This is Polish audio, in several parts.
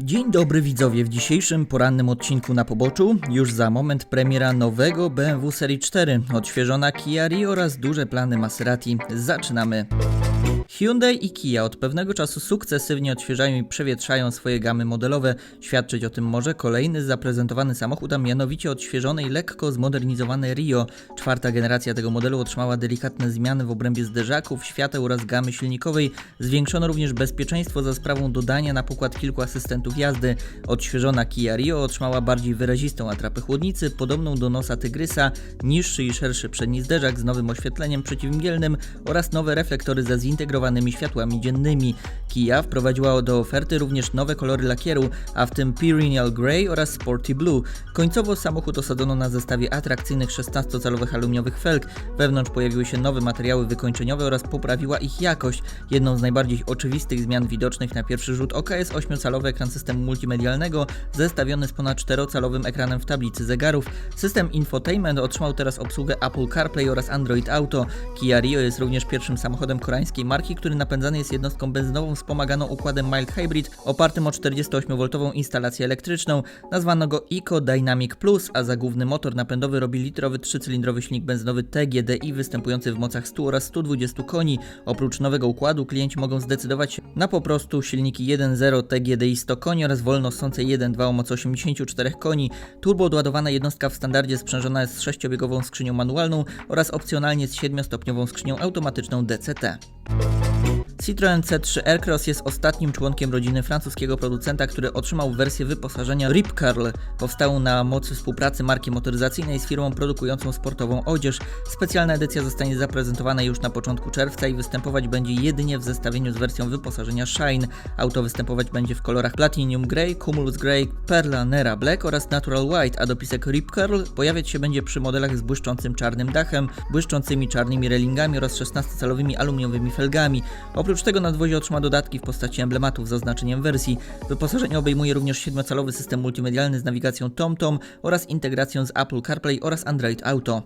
Dzień dobry widzowie, w dzisiejszym porannym odcinku na poboczu już za moment premiera nowego BMW Serii 4, odświeżona Kia Rio oraz duże plany Maserati. Zaczynamy! Hyundai i Kia od pewnego czasu sukcesywnie odświeżają i przewietrzają swoje gamy modelowe. Świadczyć o tym może kolejny zaprezentowany samochód, a mianowicie odświeżony i lekko zmodernizowany Rio. Czwarta generacja tego modelu otrzymała delikatne zmiany w obrębie zderzaków, świateł oraz gamy silnikowej. Zwiększono również bezpieczeństwo za sprawą dodania na pokład kilku asystentów jazdy. Odświeżona Kia Rio otrzymała bardziej wyrazistą atrapę chłodnicy, podobną do nosa tygrysa, niższy i szerszy przedni zderzak z nowym oświetleniem przeciwmgielnym oraz nowe reflektory ze zintegrowanymi światłami dziennymi. Kia wprowadziła do oferty również nowe kolory lakieru, a w tym Perennial Grey oraz Sporty Blue. Końcowo samochód osadzono na zestawie atrakcyjnych 16-calowych aluminiowych felg. Wewnątrz pojawiły się nowe materiały wykończeniowe oraz poprawiła ich jakość. Jedną z najbardziej oczywistych zmian widocznych na pierwszy rzut oka jest 8-calowy ekran systemu multimedialnego zestawiony z ponad 4-calowym ekranem w tablicy zegarów. System infotainment otrzymał teraz obsługę Apple CarPlay oraz Android Auto. Kia Rio jest również pierwszym samochodem koreańskiej marki, który napędzany jest jednostką benzynową wspomaganą układem mild hybrid opartym o 48V instalację elektryczną. Nazwano go Eco Dynamic Plus, a za główny motor napędowy robi litrowy trzycylindrowy silnik benzynowy TGDI występujący w mocach 100 oraz 120 koni. Oprócz nowego układu klienci mogą zdecydować się na po prostu silniki 1.0 TGDI 100 koni oraz wolno ssące 1.2 o mocy 84 koni. Turbo doładowana jednostka w standardzie sprzężona jest z sześciobiegową skrzynią manualną oraz opcjonalnie z 7-stopniową skrzynią automatyczną DCT. Citroën C3 Aircross jest ostatnim członkiem rodziny francuskiego producenta, który otrzymał wersję wyposażenia Rip Curl. Powstał na mocy współpracy marki motoryzacyjnej z firmą produkującą sportową odzież. Specjalna edycja zostanie zaprezentowana już na początku czerwca i występować będzie jedynie w zestawieniu z wersją wyposażenia Shine. Auto występować będzie w kolorach Platinum Grey, Cumulus Grey, Perla Nera Black oraz Natural White, a dopisek Rip Curl pojawiać się będzie przy modelach z błyszczącym czarnym dachem, błyszczącymi czarnymi relingami oraz 16-calowymi aluminiowymi felgami. Oprócz tego nadwozie otrzyma dodatki w postaci emblematów z oznaczeniem wersji. Wyposażenie obejmuje również 7-calowy system multimedialny z nawigacją TomTom oraz integracją z Apple CarPlay oraz Android Auto.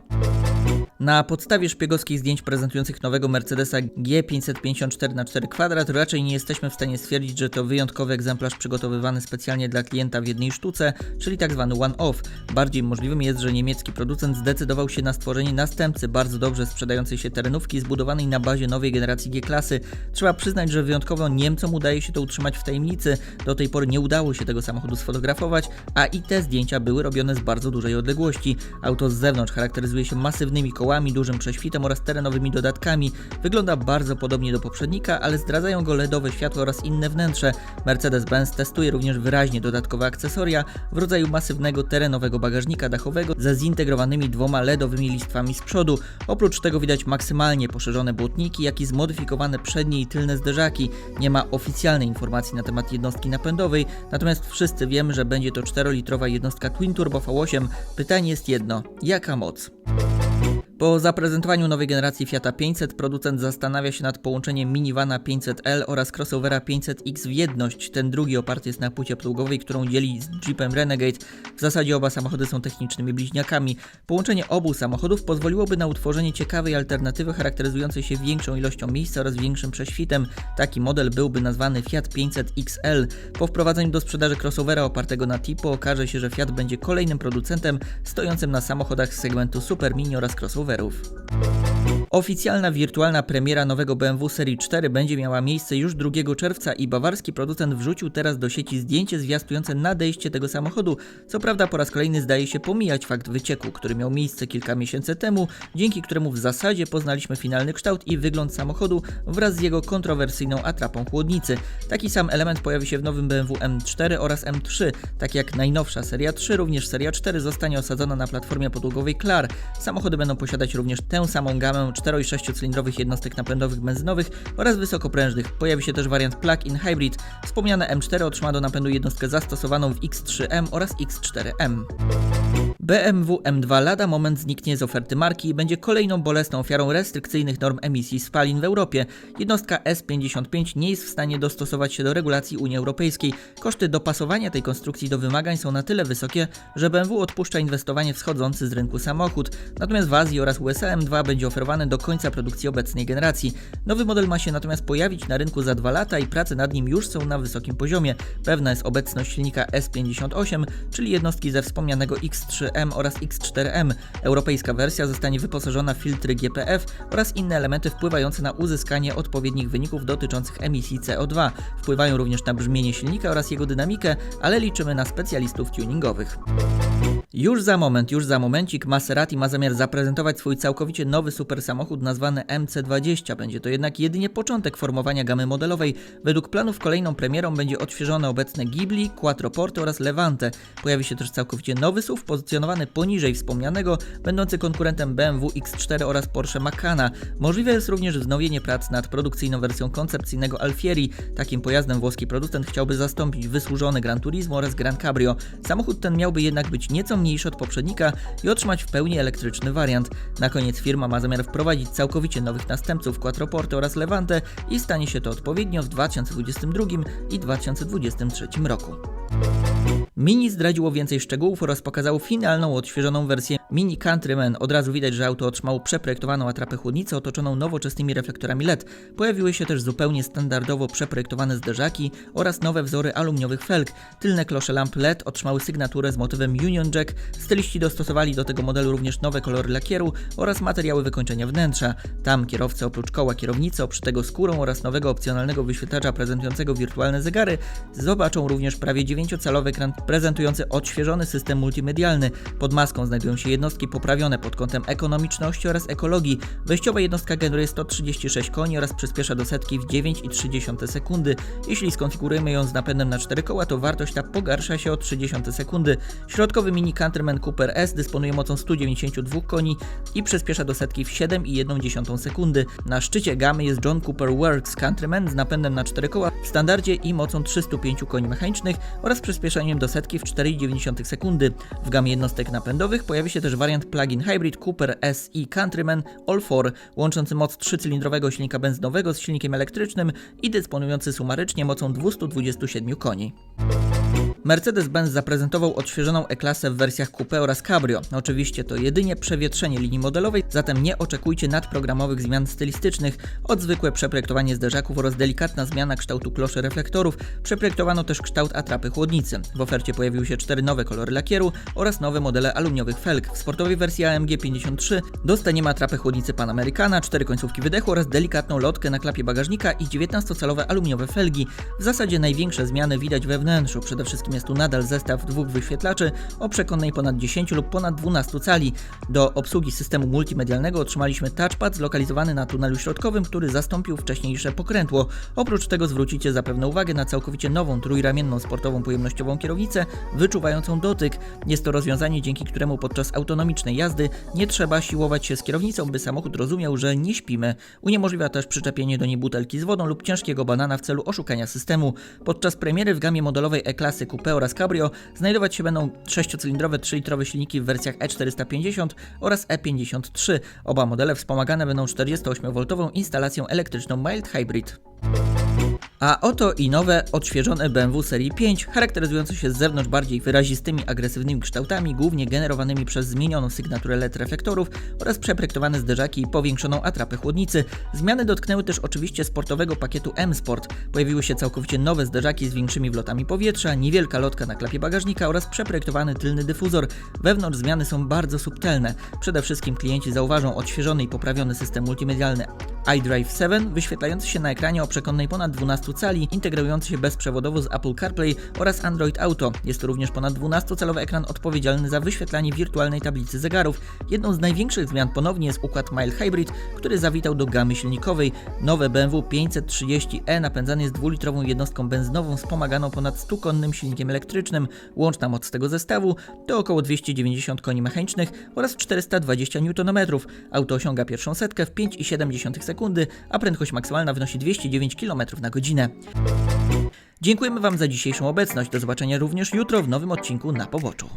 Na podstawie szpiegowskich zdjęć prezentujących nowego Mercedesa G554 na 4 kwadrat raczej nie jesteśmy w stanie stwierdzić, że to wyjątkowy egzemplarz przygotowywany specjalnie dla klienta w jednej sztuce, czyli tak zwany one-off. Bardziej możliwym jest, że niemiecki producent zdecydował się na stworzenie następcy bardzo dobrze sprzedającej się terenówki zbudowanej na bazie nowej generacji G-klasy. Trzeba przyznać, że wyjątkowo Niemcom udaje się to utrzymać w tajemnicy. Do tej pory nie udało się tego samochodu sfotografować, a i te zdjęcia były robione z bardzo dużej odległości. Auto z zewnątrz charakteryzuje się masywnymi kołami, dużym prześwitem oraz terenowymi dodatkami. Wygląda bardzo podobnie do poprzednika, ale zdradzają go LEDowe światła oraz inne wnętrze. Mercedes-Benz testuje również wyraźnie dodatkowe akcesoria w rodzaju masywnego terenowego bagażnika dachowego ze zintegrowanymi dwoma LEDowymi listwami z przodu. Oprócz tego widać maksymalnie poszerzone błotniki, jak i zmodyfikowane przednie i tylne zderzaki. Nie ma oficjalnej informacji na temat jednostki napędowej, natomiast wszyscy wiemy, że będzie to 4-litrowa jednostka Twin Turbo V8. Pytanie jest jedno: jaka moc? Po zaprezentowaniu nowej generacji Fiata 500 producent zastanawia się nad połączeniem minivana 500L oraz crossovera 500X w jedność. Ten drugi oparty jest na płycie plugowej, którą dzieli z Jeepem Renegade. W zasadzie oba samochody są technicznymi bliźniakami. Połączenie obu samochodów pozwoliłoby na utworzenie ciekawej alternatywy charakteryzującej się większą ilością miejsca oraz większym prześwitem. Taki model byłby nazwany Fiat 500 XL. Po wprowadzeniu do sprzedaży crossovera opartego na Tipo okaże się, że Fiat będzie kolejnym producentem stojącym na samochodach z segmentu Super Mini oraz Verhoeven. Oficjalna wirtualna premiera nowego BMW Serii 4 będzie miała miejsce już 2 czerwca i bawarski producent wrzucił teraz do sieci zdjęcie zwiastujące nadejście tego samochodu. Co prawda po raz kolejny zdaje się pomijać fakt wycieku, który miał miejsce kilka miesięcy temu, dzięki któremu w zasadzie poznaliśmy finalny kształt i wygląd samochodu wraz z jego kontrowersyjną atrapą chłodnicy. Taki sam element pojawi się w nowym BMW M4 oraz M3, tak jak najnowsza seria 3, również seria 4 zostanie osadzona na platformie podłogowej Klar. Samochody będą posiadać również tę samą gamę 4 i 6-cylindrowych jednostek napędowych benzynowych oraz wysokoprężnych. Pojawi się też wariant plug-in hybrid. Wspomniane M4 otrzyma do napędu jednostkę zastosowaną w X3M oraz X4M. BMW M2 lada moment zniknie z oferty marki i będzie kolejną bolesną ofiarą restrykcyjnych norm emisji spalin w Europie. Jednostka S55 nie jest w stanie dostosować się do regulacji Unii Europejskiej. Koszty dopasowania tej konstrukcji do wymagań są na tyle wysokie, że BMW odpuszcza inwestowanie w schodzący z rynku samochód. Natomiast w Azji oraz USA M2 będzie oferowany do końca produkcji obecnej generacji. Nowy model ma się natomiast pojawić na rynku za dwa lata i prace nad nim już są na wysokim poziomie. Pewna jest obecność silnika S58, czyli jednostki ze wspomnianego X3M oraz X4M. Europejska wersja zostanie wyposażona w filtry GPF oraz inne elementy wpływające na uzyskanie odpowiednich wyników dotyczących emisji CO2. Wpływają również na brzmienie silnika oraz jego dynamikę, ale liczymy na specjalistów tuningowych. Już za moment, już za momencik Maserati ma zamiar zaprezentować swój całkowicie nowy super samochód nazwany MC20. Będzie to jednak jedynie początek formowania gamy modelowej. Według planów kolejną premierą będzie odświeżone obecne Ghibli, Quattroporte oraz Levante. Pojawi się też całkowicie nowy SUV pozycjonowany poniżej wspomnianego, będący konkurentem BMW X4 oraz Porsche Macana. Możliwe jest również wznowienie prac nad produkcyjną wersją koncepcyjnego Alfieri. Takim pojazdem włoski producent chciałby zastąpić wysłużony Gran Turismo oraz Gran Cabrio. Samochód ten miałby jednak być nieco mniejszy od poprzednika i otrzymać w pełni elektryczny wariant. Na koniec firma ma zamiar wprowadzić całkowicie nowych następców Quattroporte oraz Levante i stanie się to odpowiednio w 2022 i 2023 roku. Mini zdradziło więcej szczegółów oraz pokazało finalną, odświeżoną wersję Mini Countryman. Od razu widać, że auto otrzymało przeprojektowaną atrapę chłodnicy otoczoną nowoczesnymi reflektorami LED. Pojawiły się też zupełnie standardowo przeprojektowane zderzaki oraz nowe wzory aluminiowych felg. Tylne klosze lamp LED otrzymały sygnaturę z motywem Union Jack. Styliści dostosowali do tego modelu również nowe kolory lakieru oraz materiały wykończenia wnętrza. Tam kierowcy oprócz koła kierownicy oprzutego skórą oraz nowego opcjonalnego wyświetlacza prezentującego wirtualne zegary zobaczą również prawie 9-calowy ekran prezentujący odświeżony system multimedialny. Pod maską znajdują się jednostki poprawione pod kątem ekonomiczności oraz ekologii. Wejściowa jednostka generuje 136 koni oraz przyspiesza do setki w 9,3 sekundy. Jeśli skonfigurujemy ją z napędem na 4 koła, to wartość ta pogarsza się o 30 sekundy. Środkowy Mini Countryman Cooper S dysponuje mocą 192 koni i przyspiesza do setki w 7,1 sekundy. Na szczycie gamy jest John Cooper Works Countryman z napędem na 4 koła w standardzie i mocą 305 koni mechanicznych oraz przyspieszeniem do setki w 4,9 sekundy. W gamie jednostek napędowych pojawi się też wariant plug-in hybrid Cooper SE Countryman All-4, łączący moc 3-cylindrowego silnika benzynowego z silnikiem elektrycznym i dysponujący sumarycznie mocą 227 koni. Mercedes-Benz zaprezentował odświeżoną E-klasę w wersjach coupe oraz cabrio. Oczywiście to jedynie przewietrzenie linii modelowej, zatem nie oczekujcie nadprogramowych zmian stylistycznych. Od zwykłe przeprojektowanie zderzaków oraz delikatna zmiana kształtu kloszy reflektorów przeprojektowano też kształt atrapy chłodnicy. W ofercie pojawiły się cztery nowe kolory lakieru oraz nowe modele aluminiowych felg. W sportowej wersji AMG 53 dostaniemy atrapę chłodnicy Panamericana, cztery końcówki wydechu oraz delikatną lotkę na klapie bagażnika i 19-calowe aluminiowe felgi. W zasadzie największe zmiany widać we wnętrzu. Przede wszystkim jest tu nadal zestaw dwóch wyświetlaczy o przekonnej ponad 10 lub ponad 12 cali. Do obsługi systemu multimedialnego otrzymaliśmy touchpad zlokalizowany na tunelu środkowym, który zastąpił wcześniejsze pokrętło. Oprócz tego zwrócicie zapewne uwagę na całkowicie nową trójramienną sportową pojemnościową kierownicę wyczuwającą dotyk. Jest to rozwiązanie, dzięki któremu podczas autonomicznej jazdy nie trzeba siłować się z kierownicą, by samochód rozumiał, że nie śpimy. Uniemożliwia też przyczepienie do niej butelki z wodą lub ciężkiego banana w celu oszukania systemu. Podczas premiery w gamie modelowej E-klasy Coupe oraz Cabrio znajdować się będą 6-cylindrowe 3-litrowe silniki w wersjach E450 oraz E53. Oba modele wspomagane będą 48V instalacją elektryczną Mild Hybrid. A oto i nowe, odświeżone BMW serii 5, charakteryzujące się z zewnątrz bardziej wyrazistymi, agresywnymi kształtami, głównie generowanymi przez zmienioną sygnaturę LED reflektorów oraz przeprojektowane zderzaki i powiększoną atrapę chłodnicy. Zmiany dotknęły też oczywiście sportowego pakietu M-Sport. Pojawiły się całkowicie nowe zderzaki z większymi wlotami powietrza, niewielka lotka na klapie bagażnika oraz przeprojektowany tylny dyfuzor. Wewnątrz zmiany są bardzo subtelne. Przede wszystkim klienci zauważą odświeżony i poprawiony system multimedialny iDrive 7, wyświetlający się na ekranie o przekonnej ponad 12 cali, integrujący się bezprzewodowo z Apple CarPlay oraz Android Auto. Jest to również ponad 12-calowy ekran odpowiedzialny za wyświetlanie wirtualnej tablicy zegarów. Jedną z największych zmian ponownie jest układ Mild Hybrid, który zawitał do gamy silnikowej. Nowe BMW 530e napędzane jest dwulitrową jednostką benzynową wspomaganą ponad 100-konnym silnikiem elektrycznym. Łączna moc tego zestawu to około 290 koni mechanicznych oraz 420 Nm. Auto osiąga pierwszą setkę w 5,7 sekundy, a prędkość maksymalna wynosi 209 km na godzinę. Dziękujemy Wam za dzisiejszą obecność. Do zobaczenia również jutro w nowym odcinku na poboczu.